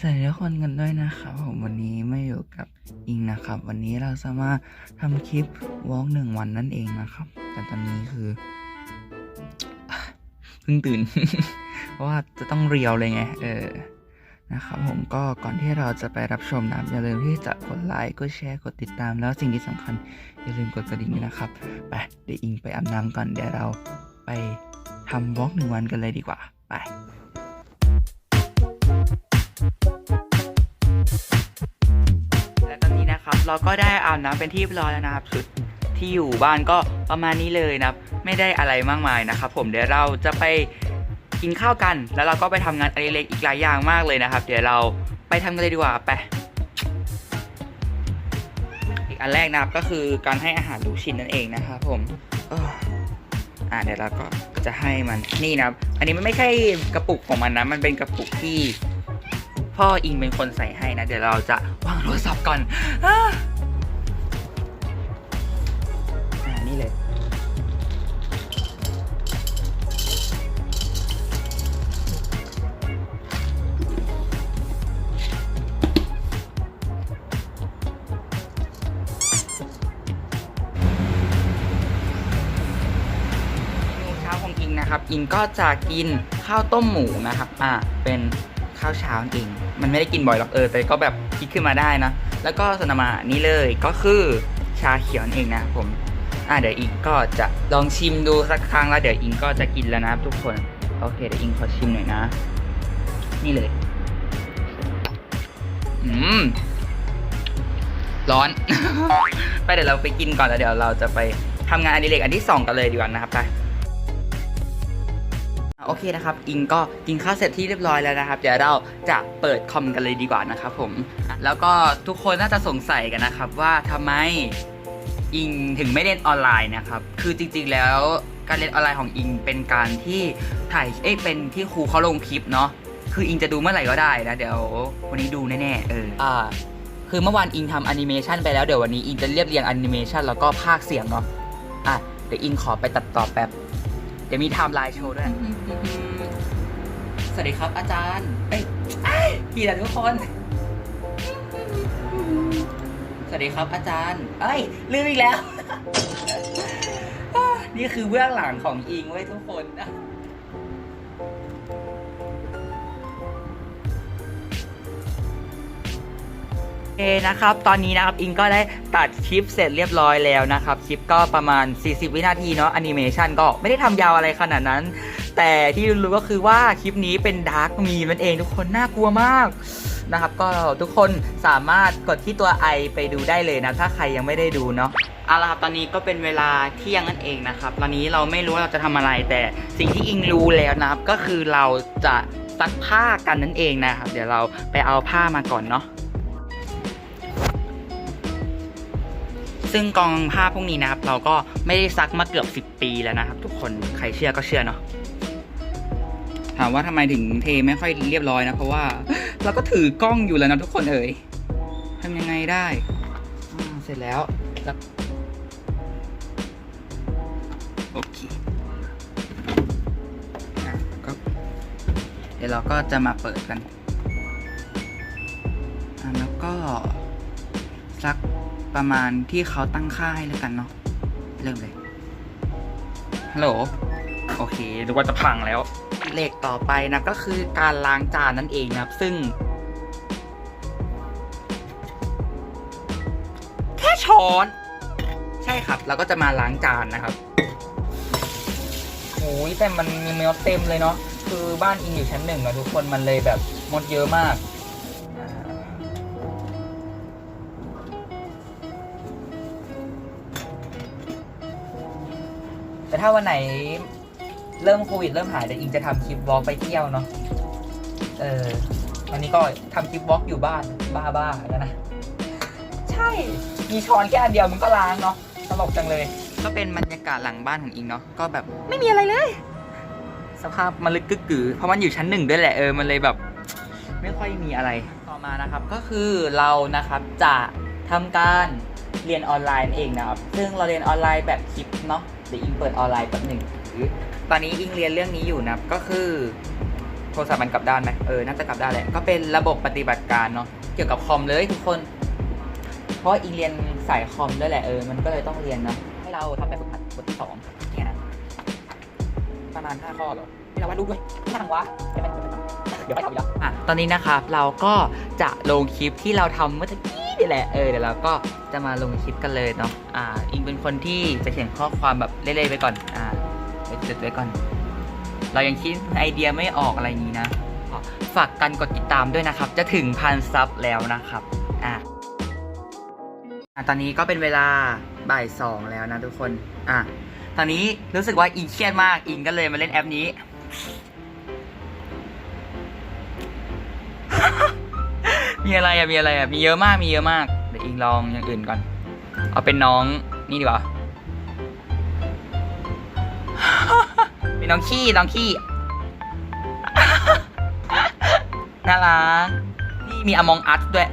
สวัสดีทุกคนกันด้วยนะครับผมวันนี้ไม่อยู่กับอิงนะครับ วันนี้เราจะมาทำคลิปวอล์กหนึ่งวันนั่นเองนะครับ แต่ตอนนี้คือเพิ่งตื่น เพราะว่าจะต้องเรียวเลยไง เออนะครับผมก็ก่อนที่เราจะไปรับชมนะอย่าลืมที่จะกดไลค์กดแชร์กดติดตาม แล้วสิ่งที่สำคัญ อย่าลืมกดกระดิ่งนะครับไปเดี๋ยวอิงไปอาบน้ำก่อนเดี๋ยวเราไปทำวอล์กหนึ่งวันกันเลยดีกว่า ไป และตอนนี้นะครับเราก็ได้อาบน้ำเป็นที่เรียบร้อยแล้วนะครับชุดที่อยู่บ้านก็ประมาณนี้เลยนะครับ ไม่ได้อะไรมากมายนะครับ ผมเดี๋ยวเราจะไปกินข้าวกัน แล้วเราก็ไปทำงานอะไรเล็กอีกหลายอย่างมากเลยนะครับ เดี๋ยวเราไปทำกันเลยดีกว่าไปอีกอันแรกนะครับก็คือการให้อาหารลูกชิ้นนั่นเองนะครับผมอออ่าเดี๋ยวเราก็จะให้มันนี่นะครับ อันนี้มันไม่ใช่กระปุกของมันนะ มันเป็นกระปุกที่ พ่ออิงเป็นคนใส่ให้นะ เดี๋ยวเราจะวางโทรศัพท์ก่อนอ่านี่เลย เมนูเช้าของอิงนะครับ อิงก็จะกินข้าวต้มหมูนะครับ อ่า เป็น ข้าวเช้าอิงมันไม่ได้กินบ่อยหรอกเออ แต่ก็แบบคิดขึ้นมาได้นะ แล้วก็สนมานี่เลยก็คือชาเขียวนั่นเองนะผม อ่าเดี๋ยวอิงก็จะลองชิมดูสักครั้งแล้วเดี๋ยวอิงก็จะกินแล้วนะทุกคน โอเคเดี๋ยวอิงขอชิมหน่อยนะ นี่เลย อืม ร้อน ไปเดี๋ยวเราไปกินก่อนแล้วเดี๋ยวเราจะไปทำงานอดิเรกอันที่สองกันเลยดีกว่านะครับไป โอเคนะครับ อิงก็กินข้าวเสร็จที่เรียบร้อยแล้วนะครับ เดี๋ยวเราจะเปิดคอมกันเลยดีกว่านะครับผม แล้วก็ทุกคนน่าจะสงสัยกันนะครับ ว่าทำไมอิงถึงไม่เล่นออนไลน์นะครับ คือจริงๆแล้วการเล่นออนไลน์ของอิงเป็นการที่ถ่าย เอ้ยเป็นที่ครูเขาลงคลิปเนาะ คืออิงจะดูเมื่อไหร่ก็ได้นะเดี๋ยววันนี้ดูแน่ๆเออ อ่า คือเมื่อวานอิงทำแอนิเมชันไปแล้วเดี๋ยววันนี้อิงจะเรียบเรียงแอนิเมชันแล้วก็ภาคเสียงเนาะ อะเดี๋ยวอิงขอไปตัดต่อแป๊บ ดี๋ยวมีไทม์ไลน์โชว์ด้วย สวัสดีครับอาจารย์ เอ้ยเอ้ยพี่ละทุกคน สวัสดีครับอาจารย์ เอ้ย ลืมอีกแล้ว นี่คือเบื้องหลังของอิงไว้ยทุกคน นะโอเคนะครับ ตอนนี้นะครับ อิงก็ได้ตัดคลิปเสร็จเรียบร้อยแล้วนะครับ คลิปก็ประมาณ 40 วินาทีเนาะแอนิเมชันก็ไม่ได้ทำยาวอะไรขนาดนั้น แต่ที่รู้ก็คือว่าคลิปนี้เป็นดาร์กมีมันเองทุกคนน่ากลัวมากนะครับ ก็ทุกคนสามารถกดที่ตัวไอไปดูได้เลยนะ ถ้าใครยังไม่ได้ดูเนาะเอาละครับตอนนี้ก็เป็นเวลาเที่ยงนั่นเองนะครับ ตอนนี้เราไม่รู้ว่าเราจะทำอะไร แต่สิ่งที่อิงรู้แล้วนะครับ ก็คือเราจะซักผ้ากันนั่นเองนะครับ เดี๋ยวเราไปเอาผ้ามาก่อนเนาะ ซึ่งกองผ้าพวกนี้นะครับ เราก็ไม่ได้ซักมาเกือบ 10 ปีแล้วนะครับ ทุกคนใครเชื่อก็เชื่อเนาะถามว่าทำไมถึงเทไม่ค่อยเรียบร้อยนะ เพราะว่าเราก็ถือกล้องอยู่แล้วนะทุกคนเอ่ยทำยังไงได้อ่าเสร็จแล้วแล้วโอเคอะก็เดี๋ยวเราก็จะมาเปิดกันอะแล้วก็สัก ประมาณที่เขาตั้งค่าให้แล้วกันเนาะเริ่มเลยฮัลโหลโอเคดูว่าจะพังแล้วเลขต่อไปนะก็คือการล้างจานนั่นเองนะครับ ซึ่ง แค่ช้อน ใช่ครับ เราก็จะมาล้างจานนะครับโอ้ยแต่มันมีมดเต็มเลยเนาะคือบ้านอิงอยู่ชั้นหนึ่งอะทุกคนมันเลยแบบมดเยอะมาก แต่ถ้าวันไหนเริ่มโควิดเริ่มหายเดี๋ยวอิงจะทำคลิปวอล์กไปเที่ยวเนาะ เออวันนี้ก็ทำคลิปวอล์กอยู่บ้านบ้าๆแล้วนะ ใช่ มีช้อนแค่อันเดียวมันก็ล้างเนาะตลกจังเลย ก็เป็นบรรยากาศหลังบ้านของอิงเนาะ ก็แบบไม่มีอะไรเลย สภาพมันลึกกึกกือ เพราะมันอยู่ชั้นหนึ่งด้วยแหละเออ มันเลยแบบ ไม่ค่อยมีอะไร ต่อมานะครับ ก็คือเรานะครับจะทำการเรียนออนไลน์นั่นเองนะครับ ซึ่งเราเรียนออนไลน์แบบคลิปเนาะ สีอิงเปิดออนไลน์แป๊บหนึ่งตอนนี้อิงเรียนเรื่องนี้อยู่นะก็คือโทรศัพท์มันกลับด้านไหมเออน่าจะกลับด้านแหละก็เป็นระบบปฏิบัติการเนาะเกี่ยวกับคอมเลยทุกคน เพราะอิงเรียนสายคอมด้วยแหละเออมันก็เลยต้องเรียนเนาะให้เราทำแบบฝึกหัดบทที่สองเนี่ยนะประมาณห้าข้อเหรอให้เราวาดรูปด้วยน่าทำวะเดี๋ยวมันเดี๋ยวไปทำอีกแล้วอะตอนนี้นะครับเราก็จะลงคลิปที่เราทำเมื่อกี้ นี่แหละเออเดี๋ยวเราก็จะมาลงคลิปกันเลยเนาะอ่า อิงเป็นคนที่จะเขียนข้อความแบบเล่ๆไปก่อนอ่าไปจดไว้ก่อน เรายังคิดไอเดียไม่ออกอะไรนี้นะฝากกันกดติดตามด้วยนะครับ จะถึงพันซับแล้วนะครับอะอะตอนนี้ก็เป็นเวลาบ่ายสองแล้วนะทุกคนอะตอนนี้รู้สึกว่าอิงเครียดมากอิงก็เลยมาเล่นแอปนี้ มีอะไรอะมีอะไรอะมีเยอะมากมีเยอะมากเดี๋ยวอิงลองอย่างอื่นก่อน เอาเป็นน้องนี่ดีกว่าเป็นน้องขี้น้องขี้น่ารักนี่มี Among Us ด้วย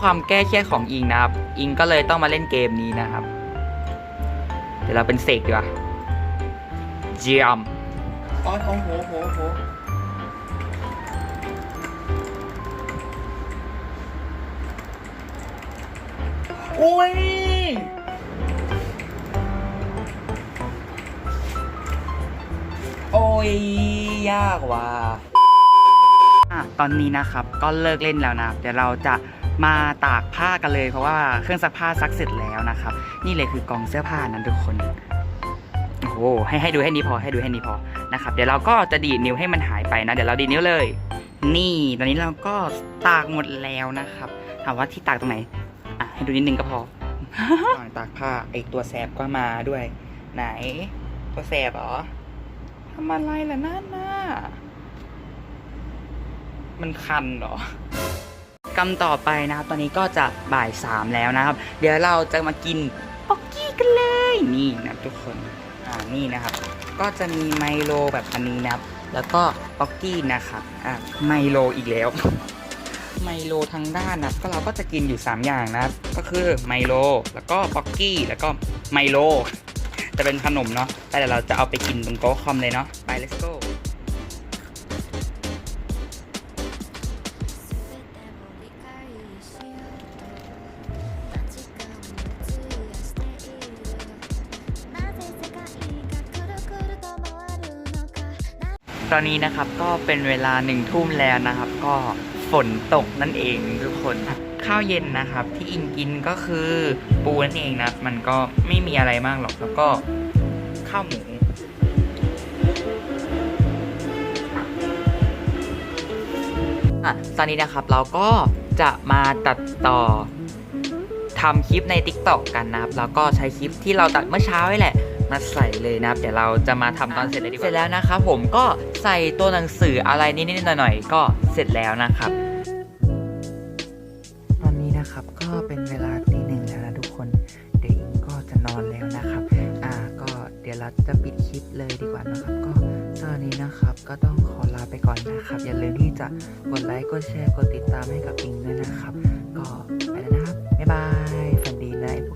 ความแก้เครียดของอิงนะครับ อิงก็เลยต้องมาเล่นเกมนี้นะครับ เดี๋ยวเราเป็นเสกดีกว่าเจียม อ๋อโอ้โหโหโหโอ้ยโอ้ยยากว่ะอะตอนนี้นะครับก็เลิกเล่นแล้วนะเดี๋ยวเราจะมาตากผ้ากันเลยเพราะว่าเครื่องซักผ้าซักเสร็จแล้วนะครับ นี่เลยคือกองเสื้อผ้านั้นทุกคน โอ้โหให้ให้ดูให้นี้พอให้ดูให้นี้พอนะครับเดี๋ยวเราก็จะดีดนิ้วให้มันหายไปนะ เดี๋ยวเราดีดนิ้วเลย นี่ตอนนี้เราก็ตากหมดแล้วนะครับถามว่าที่ตากตรงไหนอะให้ดูนิดนึงก็พอก่อนตากผ้าไอตัวแสบก็มาด้วย ไหน ตัวแสบเหรอทำอะไรล่ะนั่นน่ะมันคันเหรอกำต่อไปนะครับ ตอนนี้ก็จะบ่ายสามแล้วนะครับ เดี๋ยวเราจะมากินป๊อกกี้กันเลย นี่นะทุกคนอ่า นี่นะครับ ก็จะมีไมโลแบบอันนี้นะครับ แล้วก็ป๊อกกี้นะครับอ่าไมโลอีกแล้ว ไมโลทางด้านนะก็เราก็จะกินอยู่ 3 อย่างนะก็คือไมโลแล้วก็ป๊อกกี้แล้วก็ไมโลจะเป็นขนมเนาะแต่เดี๋ยวเราจะเอาไปกินบนโต๊ะคอมเลยเนาะไป let's go ตอนนี้นะครับก็เป็นเวลาหนึ่งทุ่มแล้วนะครับ ก็ฝนตกนั่นเองทุกคนข้าวเย็นนะครับ ที่อิงกินก็คือปูนั่นเองนะมันก็ไม่มีอะไรมากหรอกแล้วก็ข้าวหมูอะตอนนี้นะครับเราก็จะมาตัดต่อทำคลิปใน TikTok กันนะครับ แล้วก็ใช้คลิปที่เราตัดเมื่อเช้านี่แหละ มาใส่เลยนะครับเดี๋ยวเราจะมาทำตอนเสร็จเลยดีกว่า เสร็จแล้วนะครับผมก็ใส่ตัวหนังสืออะไรนิดๆหน่อยๆก็เสร็จแล้วนะครับ ตอนนี้นะครับก็เป็นเวลาตีหนึ่งแล้วนะทุกคนเดี๋ยวอิงก็จะนอนแล้วนะครับ อ่าก็เดี๋ยวเราจะปิดคลิปเลยดีกว่านะครับ ก็ตอนนี้นะครับก็ต้องขอลาไปก่อนนะครับ อย่าลืมที่จะกดไลค์กดแชร์กดติดตามให้กับอิงด้วยนะครับ ก็ไปแล้วนะครับบ๊ายบายฝันดีนะไอ้พวก